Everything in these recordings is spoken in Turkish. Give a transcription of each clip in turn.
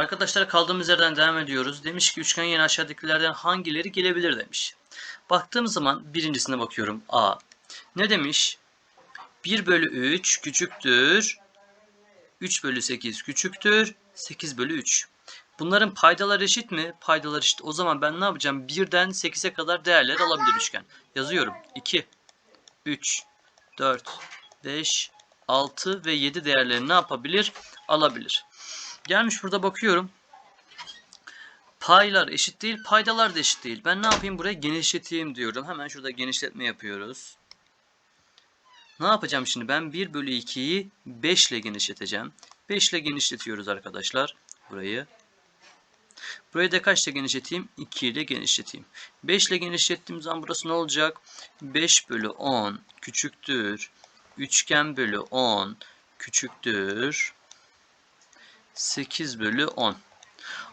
Arkadaşlar kaldığımız yerden devam ediyoruz. Demiş ki üçgen yine aşağıdakilerden hangileri gelebilir demiş. Baktığım zaman birincisine bakıyorum. A. Ne demiş? 1 bölü 3 küçüktür. 3 bölü 8 küçüktür. 8 bölü 3. Bunların paydaları eşit mi? Paydalar eşit. O zaman ben ne yapacağım? 1'den 8'e kadar değerler alabilir üçgen. Yazıyorum. 2, 3, 4, 5, 6 ve 7 değerlerini ne yapabilir? Alabilir. Gelmiş burada bakıyorum. Paylar eşit değil, paydalar da eşit değil. Ben ne yapayım buraya genişleteyim diyorum. Hemen şurada genişletme yapıyoruz. Ne yapacağım şimdi? Ben 1 bölü 2'yi 5 ile genişleteceğim. 5 ile genişletiyoruz arkadaşlar burayı. Burayı da kaçla genişleteyim? 2 ile genişleteyim. 5 ile genişlettiğim zaman burası ne olacak? 5 bölü 10 küçüktür. Üçgen bölü 10 küçüktür. 8 bölü 10.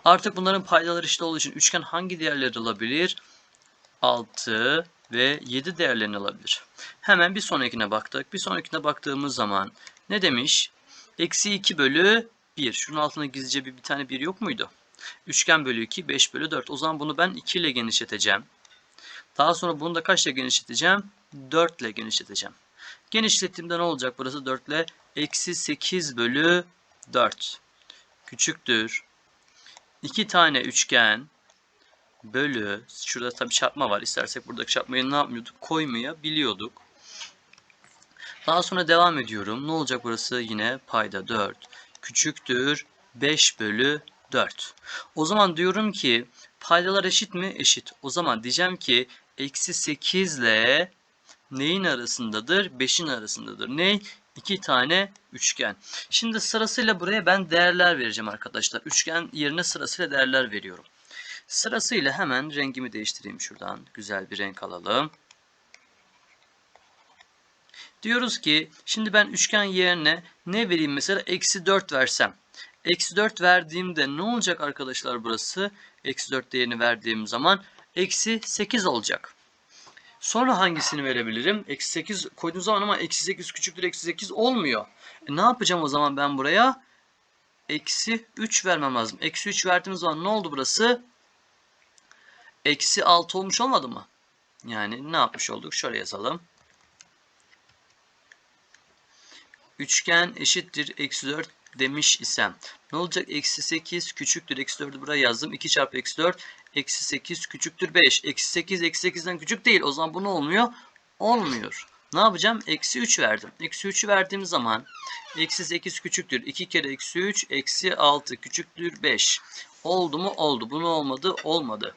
Artık bunların paydaları eşit olduğu için üçgen hangi değerleri alabilir? 6 ve 7 değerlerini alabilir. Hemen bir sonrakine baktık. Bir sonrakine baktığımız zaman ne demiş? Eksi 2 bölü 1. Şunun altında gizlice bir, bir tane 1 yok muydu? Üçgen bölü 2, 5 bölü 4. O zaman bunu ben 2 ile genişleteceğim. Daha sonra bunu da kaçla genişleteceğim? 4 ile genişleteceğim. Genişlettiğimde ne olacak burası? 4 ile eksi 8 bölü 4 küçüktür. 2 tane üçgen bölü şurada tabi çarpma var. İstersek buradaki çarpmayı ne yapmıyorduk? Koymayabiliyorduk. Daha sonra devam ediyorum. Ne olacak burası? Yine payda 4 küçüktür 5 bölü 4. O zaman diyorum ki paydalar eşit mi? Eşit. O zaman diyeceğim ki eksi 8 ile neyin arasındadır? 5'in arasındadır. Ne? 2 tane üçgen. Şimdi sırasıyla buraya ben değerler vereceğim arkadaşlar. Üçgen yerine sırasıyla değerler veriyorum. Sırasıyla hemen rengimi değiştireyim şuradan. Güzel bir renk alalım. Diyoruz ki şimdi ben üçgen yerine ne vereyim mesela? Eksi 4 versem. Eksi 4 verdiğimde ne olacak arkadaşlar burası? Eksi 4 değerini verdiğim zaman eksi 8 olacak. Sonra hangisini verebilirim? Eksi 8 koyduğum zaman ama eksi 8 küçüktür eksi 8 olmuyor. E ne yapacağım o zaman ben buraya? Eksi 3 vermem lazım. Eksi 3 verdiğim zaman ne oldu burası? Eksi 6 olmuş olmadı mı? Yani ne yapmış olduk? Şöyle yazalım. Üçgen eşittir eksi 4 demiş isem. Ne olacak? Eksi 8 küçüktür. Eksi 4'ü buraya yazdım. 2 çarpı eksi 4. Eksi 8 küçüktür 5. Eksi 8 eksi 8'den küçük değil. O zaman bu ne olmuyor? Olmuyor. Ne yapacağım? Eksi 3 verdim. Eksi 3'ü verdiğim zaman eksi 8 küçüktür. 2 kere eksi 3 eksi 6 küçüktür 5. Oldu mu? Oldu. Bu ne olmadı? Olmadı.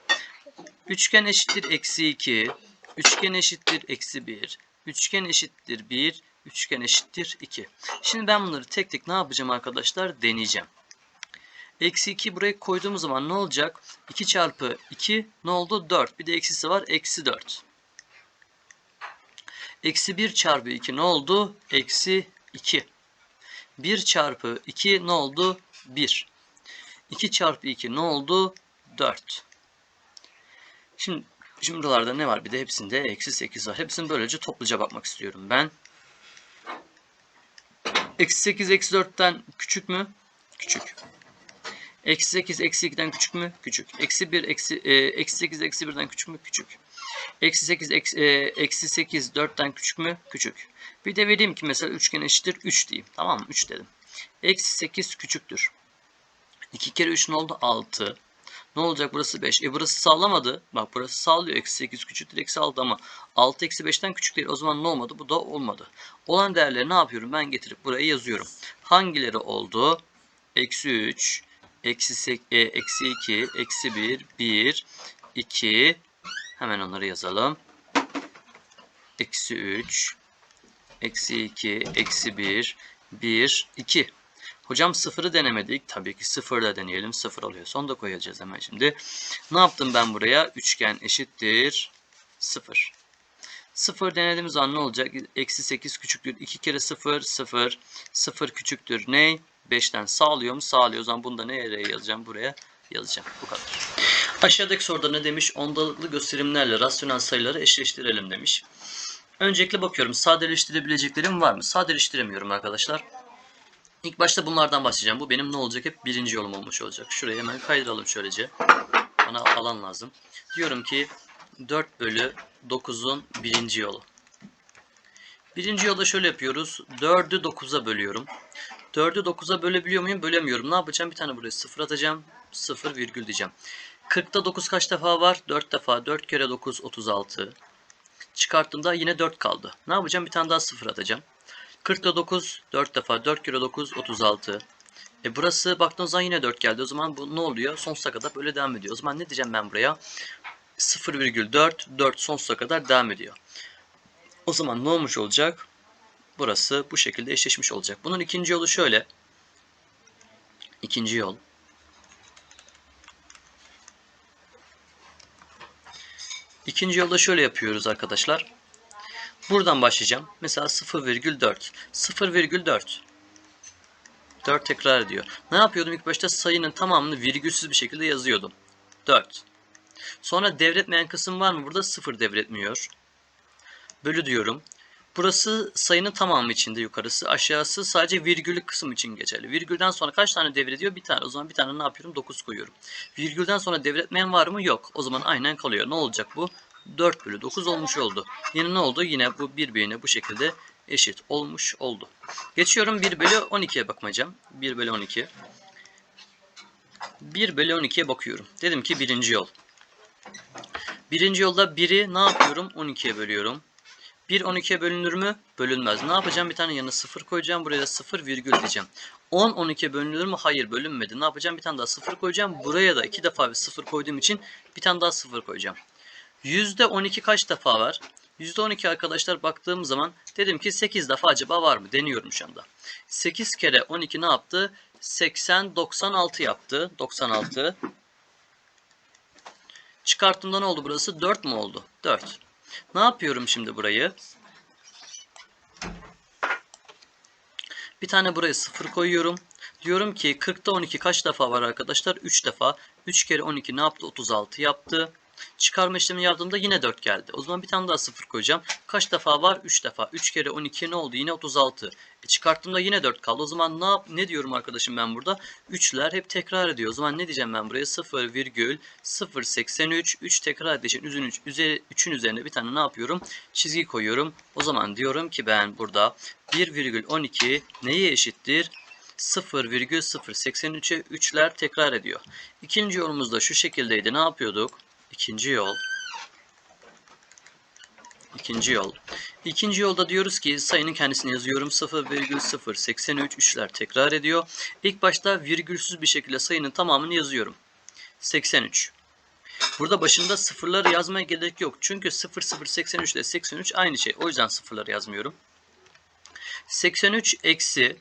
Üçgen eşittir eksi 2. Üçgen eşittir eksi 1. Üçgen eşittir 1. Üçgen eşittir 2. Şimdi ben bunları tek tek ne yapacağım arkadaşlar? Deneyeceğim. Eksi 2 buraya koyduğumuz zaman ne olacak? 2 çarpı 2 ne oldu? 4. Bir de eksisi var. Eksi 4. Eksi 1 çarpı 2 ne oldu? Eksi 2. 1 çarpı 2 ne oldu? 1. 2 çarpı 2 ne oldu? 4. Şimdi, şimdi buralarda ne var? Bir de hepsinde eksi 8 var. Hepsini böylece topluca bakmak istiyorum ben. Eksi 8 eksi 4'ten küçük mü? Küçük. Eksi 8 eksi 2'den küçük mü? Küçük. Eksi 1 eksi, e, eksi 8 eksi 1'den küçük mü? Küçük. Eksi 8 eksi, e, eksi 8 4'ten küçük mü? Küçük. Bir de vereyim ki mesela üçgen eşittir 3 diyeyim. Tamam mı? 3 dedim. Eksi 8 küçüktür. 2 kere 3 ne oldu? 6. Ne olacak burası 5. E burası sağlamadı. Bak burası sağlıyor. Eksi 8 küçüktür eksi 6 ama 6 eksi 5'ten küçük değil. O zaman ne olmadı? Bu da olmadı. Olan değerleri ne yapıyorum? Ben getirip buraya yazıyorum. Hangileri oldu? Eksi 3, eksi, e, eksi 2, eksi 1, 1, 2. Hemen onları yazalım. Eksi 3, eksi 2, eksi 1, 1, 2. Hocam sıfırı denemedik. Tabii ki sıfırı da deneyelim. Sıfır oluyor. Son da koyacağız hemen şimdi. Ne yaptım ben buraya? Üçgen eşittir. Sıfır. Sıfır denediğimiz zaman ne olacak? Eksi 8 küçüktür. 2 kere 0, 0. 0 küçüktür. Ne? 5'ten sağlıyor mu? Sağlıyor. O zaman bunu da nereye yazacağım? Buraya yazacağım. Bu kadar. Aşağıdaki soruda ne demiş? Ondalıklı gösterimlerle rasyonel sayıları eşleştirelim demiş. Öncelikle bakıyorum. Sadeleştirebileceklerim var mı? Sadeleştiremiyorum arkadaşlar. İlk başta bunlardan başlayacağım. Bu benim ne olacak? Hep birinci yolum olmuş olacak. Şuraya hemen kaydıralım şöylece. Bana alan lazım. Diyorum ki 4 bölü 9'un birinci yolu. Birinci yolda şöyle yapıyoruz. 4'ü 9'a bölüyorum. 4'ü 9'a bölebiliyor muyum? Bölemiyorum. Ne yapacağım? Bir tane buraya 0 atacağım. 0 virgül diyeceğim. 40'ta 9 kaç defa var? 4 defa. 4 kere 9 36. Çıkarttığımda yine 4 kaldı. Ne yapacağım? Bir tane daha 0 atacağım. 40'ta 9 4 defa. 4 kere 9 36. E burası baktığınız zaman yine 4 geldi. O zaman bu ne oluyor? Sonsuza kadar böyle devam ediyor. O zaman ne diyeceğim ben buraya? 0,4 4 sonsuza kadar devam ediyor. O zaman ne olmuş olacak? Burası bu şekilde eşleşmiş olacak. Bunun ikinci yolu şöyle. İkinci yol. İkinci yolda şöyle yapıyoruz arkadaşlar. Buradan başlayacağım. Mesela 0,4. 0,4. 4 tekrar ediyor. Ne yapıyordum ilk başta? Sayının tamamını virgülsüz bir şekilde yazıyordum. 4. Sonra devretmeyen kısım var mı? Burada 0 devretmiyor. Bölü diyorum. Burası sayının tamamı içinde yukarısı. Aşağısı sadece virgüllü kısım için geçerli. Virgülden sonra kaç tane devrediyor? Bir tane. O zaman bir tane ne yapıyorum? 9 koyuyorum. Virgülden sonra devretmeyen var mı? Yok. O zaman aynen kalıyor. Ne olacak bu? 4 bölü 9 olmuş oldu. Yine ne oldu? Yine bu birbirine bu şekilde eşit olmuş oldu. Geçiyorum 1 bölü 12'ye bakmayacağım. 1 bölü 12. 1 bölü 12'ye bakıyorum. Dedim ki birinci yol. Birinci yolda 1'i ne yapıyorum? 12'ye bölüyorum. 1 12'ye bölünür mü? Bölünmez. Ne yapacağım? Bir tane yanına 0 koyacağım. Buraya da 0 virgül diyeceğim. 10 12'ye bölünür mü? Hayır bölünmedi. Ne yapacağım? Bir tane daha 0 koyacağım. Buraya da 2 defa bir 0 koyduğum için bir tane daha 0 koyacağım. %12 kaç defa var? %12 arkadaşlar baktığım zaman dedim ki 8 defa acaba var mı? Deniyorum şu anda. 8 kere 12 ne yaptı? 80 96 yaptı. 96. Çıkarttığımda ne oldu burası? 4 mu oldu? 4. Ne yapıyorum şimdi burayı? Bir tane buraya 0 koyuyorum. Diyorum ki 40'ta 12 kaç defa var arkadaşlar? 3 defa. 3 kere 12 ne yaptı? 36 yaptı. Çıkarma işlemi yaptığımda yine 4 geldi. O zaman bir tane daha 0 koyacağım. Kaç defa var? 3 defa. 3 kere 12 ne oldu? Yine 36. E çıkarttığımda yine 4 kaldı. O zaman ne yap ne diyorum arkadaşım ben burada? 3'ler hep tekrar ediyor. O zaman ne diyeceğim ben buraya? 0 virgül 083 3 tekrar ettiği için 3'ün üzeri, 3'ün üzerine bir tane ne yapıyorum? Çizgi koyuyorum. O zaman diyorum ki ben burada 1,12 neye eşittir? 0,083'e 3'ler tekrar ediyor. İkinci yolumuz da şu şekildeydi. Ne yapıyorduk? İkinci yol. İkinci yol. İkinci yolda diyoruz ki sayının kendisini yazıyorum. 0,083 üçler tekrar ediyor. İlk başta virgülsüz bir şekilde sayının tamamını yazıyorum. 83. Burada başında sıfırları yazmaya gerek yok. Çünkü 0083 ile 83 aynı şey. O yüzden sıfırları yazmıyorum. 83 eksi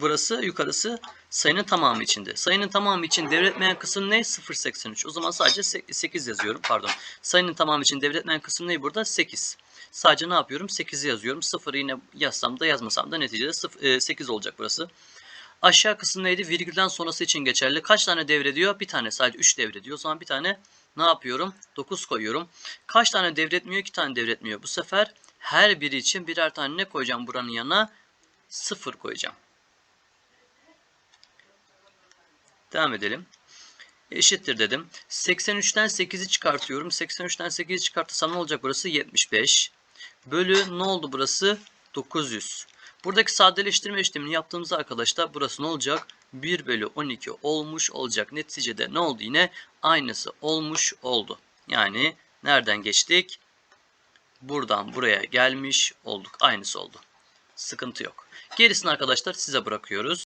burası yukarısı sayının tamamı içinde. Sayının tamamı için devretmeyen kısım ne? 0.83. O zaman sadece 8 yazıyorum. Pardon. Sayının tamamı için devretmeyen kısım ne burada? 8. Sadece ne yapıyorum? 8'i yazıyorum. 0'ı yine yazsam da yazmasam da neticede 8 olacak burası. Aşağı kısım neydi? Virgülden sonrası için geçerli. Kaç tane devrediyor? Bir tane. Sadece 3 devrediyor. O zaman bir tane ne yapıyorum? 9 koyuyorum. Kaç tane devretmiyor? 2 tane devretmiyor. Bu sefer her biri için birer tane ne koyacağım buranın yanına? 0 koyacağım. Devam edelim. Eşittir dedim. 83'ten 8'i çıkartıyorum. 83'ten 8'i çıkartırsam ne olacak burası? 75. Bölü ne oldu burası? 900. Buradaki sadeleştirme işlemini yaptığımızda arkadaşlar burası ne olacak? 1 bölü 12 olmuş olacak. Neticede ne oldu yine? Aynısı olmuş oldu. Yani nereden geçtik? Buradan buraya gelmiş olduk. Aynısı oldu. Sıkıntı yok. Gerisini arkadaşlar size bırakıyoruz.